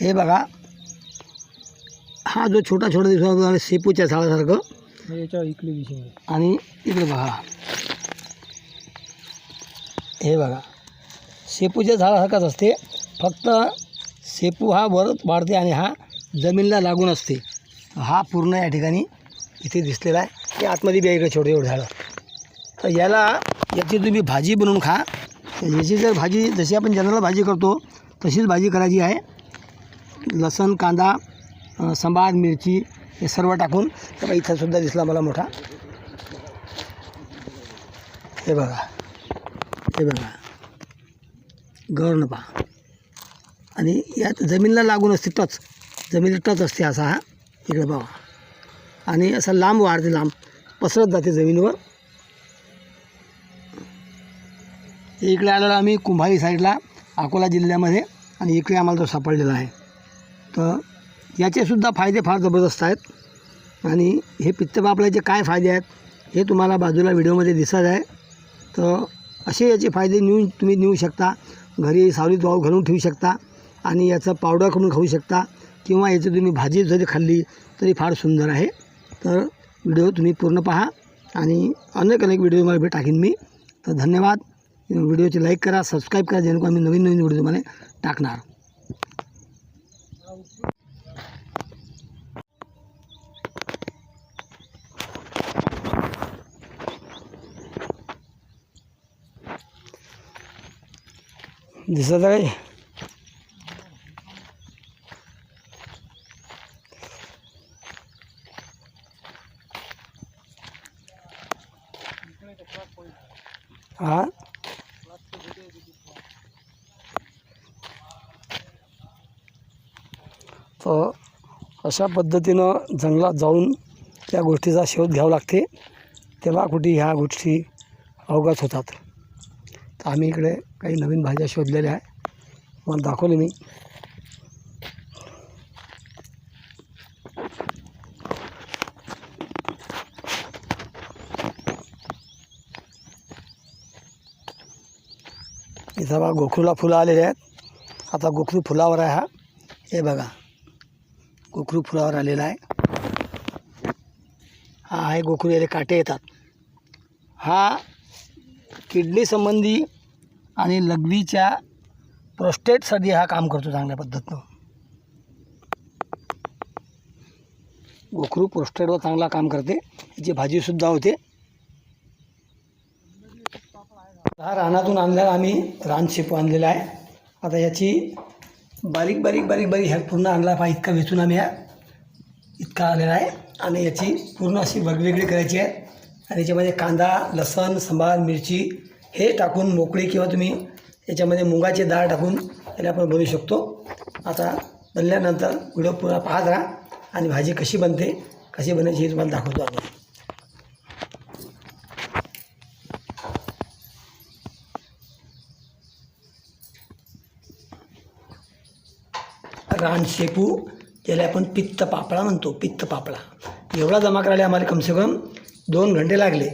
हे बघा. हा जो छोटा छोटा दिसतो तुम्हाला शेपूच्या झाडासारखं. याच्या इकडे दिशेने आणि इकडे बघा. हे बघा. शेपूच्या झाडासारखाच असते. फक्त शेपू हा वर वाढते आणि हा जमिनीला लागून असते. हा पूर्ण या ठिकाणी इथे दिसलेला आहे. ते आतमध्ये बी आहे इकडे छोटे छोटे झाडं. तर याला याची तुम्ही भाजी बनवून खा. तर याची जर भाजी जशी आपण जनरल भाजी करतो तशीच भाजी करायची आहे. लसण कांदा सांबार मिरची हे सर्व टाकून तर दिसला मला मोठा. हे बघा. हे बघा. गौर्ण पहा आणि यात जमीनला लागून असते टच. जमिनीला टच असते असा हा. इकडे बघा. आणि असा लांब वाढते लांब. पसरत जाते जमिनीवर. इकडे आलेलो आम्ही कुंभारी साईडला अकोला जिल्ह्यामध्ये. आणि इकडे आम्हाला तो सापडलेला आहे. तर याचेसुद्धा फायदे फार जबरदस्त आहेत. आणि हे पित्तपापल्याचे काय फायदे आहेत हे तुम्हाला बाजूला व्हिडिओमध्ये दिसत आहे. तर असे याचे फायदे नेऊन तुम्ही नेऊ शकता. घरी सावलीत वाव घालून ठेवू शकता. आणि याचं पावडर करून खाऊ शकता. किंवा याची तुम्ही भाजी जरी खाल्ली तरी फार सुंदर आहे. तर व्हिडिओ तुम्ही पूर्ण पहा. आणि अनेक अनेक व्हिडिओ तुम्हाला भेट टाकीन मी. तर धन्यवाद. व्हिडिओचे लाईक करा सबस्क्राईब करा जेणेकरून आम्ही नवीन नवीन व्हिडिओ तुम्हाला टाकणार. दिसत आहे हा? तर अशा पद्धतीनं जंगलात जाऊन त्या गोष्टीचा शोध घ्यावा लागते. तेव्हा कुठे ह्या गोष्टी अवगत होतात. तर आम्ही इकडे काही नवीन भाज्या शोधलेल्या आहे. मला दाखवले मी. इथं बघा गोखरूला फुलं आलेले आहेत. आता गोखरू फुलावर आहे हा. हे बघा. गोखरू फुलावर आलेला आहे. हा आहे गोखरू याला काटे येतात. हा किडनी संबंधी आणि लघवीच्या प्रोस्टेटसाठी हा काम करतो चांगल्या पद्धतीनं. गोखरू प्रोस्टेटवर चांगला काम करते. याची भाजीसुद्धा होते. हा रानातून आणलेला आम्ही रान शेपू आणलेला आहे. आता याची बारीक बारीक बारीक बारीक ह्या पूर्ण आणला पहा इतका वेचून आम्ही ह्या इतका आलेला आहे. आणि याची पूर्ण अशी वेगवेगळी करायची आहे. आणि याच्यामध्ये कांदा लसण सांबार मिरची हे टाकून मोकळी किंवा तुम्ही याच्यामध्ये मुगाची डाळ टाकून याला आपण बनवू शकतो. आता बनल्यानंतर व्हिडिओ पुन्हा पाहत राहा आणि भाजी कशी बनते कशी बनायची हे तुम्हाला दाखवतो आपण. रानशेपू ज्याला आपण पित्त पापळा म्हणतो पित्त पापळा एवढा जमा करायला आम्हाला कमसे कम दोन घंटे लागले